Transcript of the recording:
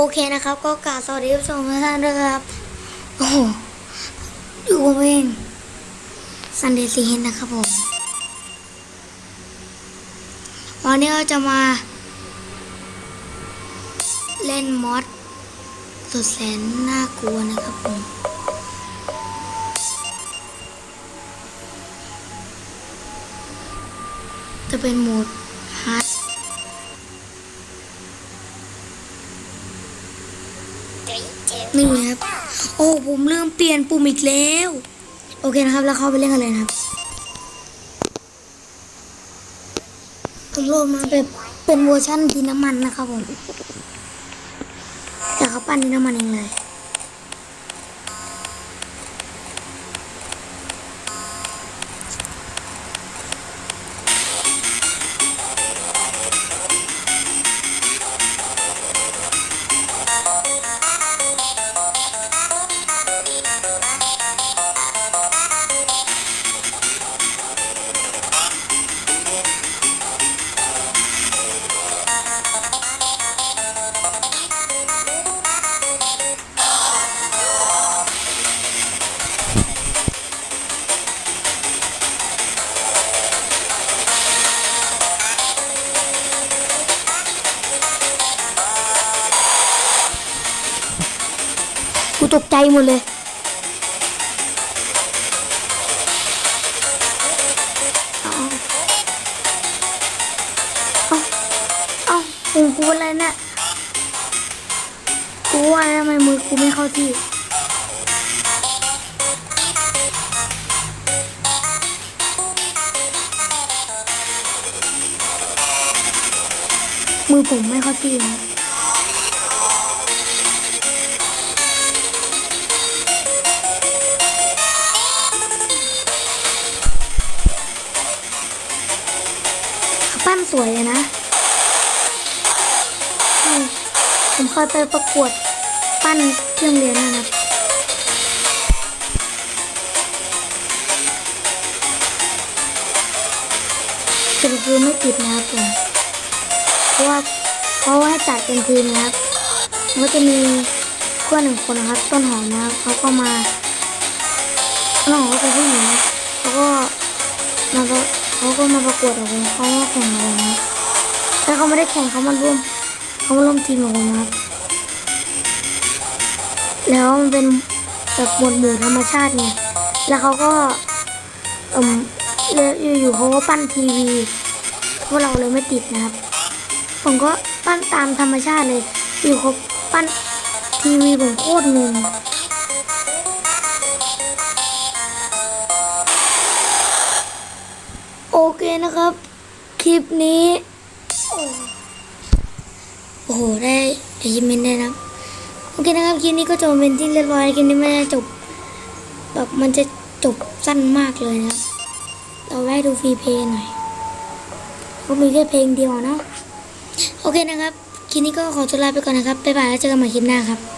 โอเคนะครับ ก็กราบสวัสดีผู้ชมทุกท่านด้วยครับ โอ้โหดูผมเองซันเดย์ซีเฮนนะครับผมวันนี้เราจะมา เล่นมอดสุดแสนน่ากลัวนะครับผมจะเป็นโหมดฮาร์ด นี่ครับ โอ้ผมลืมเปลี่ยนปุ่มอีกแล้ว โอเคนะครับ แล้วเข้าไปเล่นกันเลยนะครับผมโหลดมาแบบเป็นเวอร์ชันดินน้ำมันนะครับผมแต่เขาปั้นดินน้ำมันเองเลย ตกใจหมดเลยเอาเอาเอาผมกูอะไรเนี่ยกูว่าทำไมมือกูไม่เข้าที่มือผมไม่เข้าที่ สวยเลยนะผมเคยไปประกวดปั้นที่โรงเรียนนะครับแต่คือไม่ติดนะครับผมเพราะว่าเขาให้จัดเป็นทีมนะครับมันก็จะมีเพื่อนหนึ่งคนนะครับ ต้นหอมนะครับเขาก็มาต้นหอมก็เป็นผู้หญิงนะเขาก็มาประ เขาก็มาประกวดกับผมเขาก็แข่งกับผมนะแต่เขาไม่ได้แข่งเขามาร่วมเขามาร่วมทีมกับผมนะครับแล้วมันเป็นแบบหมวดหมู่ธรรมชาติไงแล้วเขาก็เอืมแล้วอยู่ๆเขาก็ปั้นทีวีพวกเราเลยไม่ติดนะครับ ผมก็ปั้นตามธรรมชาติเลย อยู่เขาปั้นทีวีผมโคตรงง ครับ คลิปนี้ โอ้โห ได้ไอยิมเมนได้นะโอเคนะครับ คลิปนี้ก็จบเป็นที่เรียบร้อยคลิปนี้ไม่ได้จบ แบบมันจะจบสั้นมากเลยนะเราไว้ดูฟรีเพลงหน่อย ก็มีแค่เพลงเดียวเนาะโอเคนะครับ คลิปนี้ก็ขอตัวลาไปก่อนนะครับ บ๊ายบายแล้วเจอกันใหม่คลิปหน้าครับ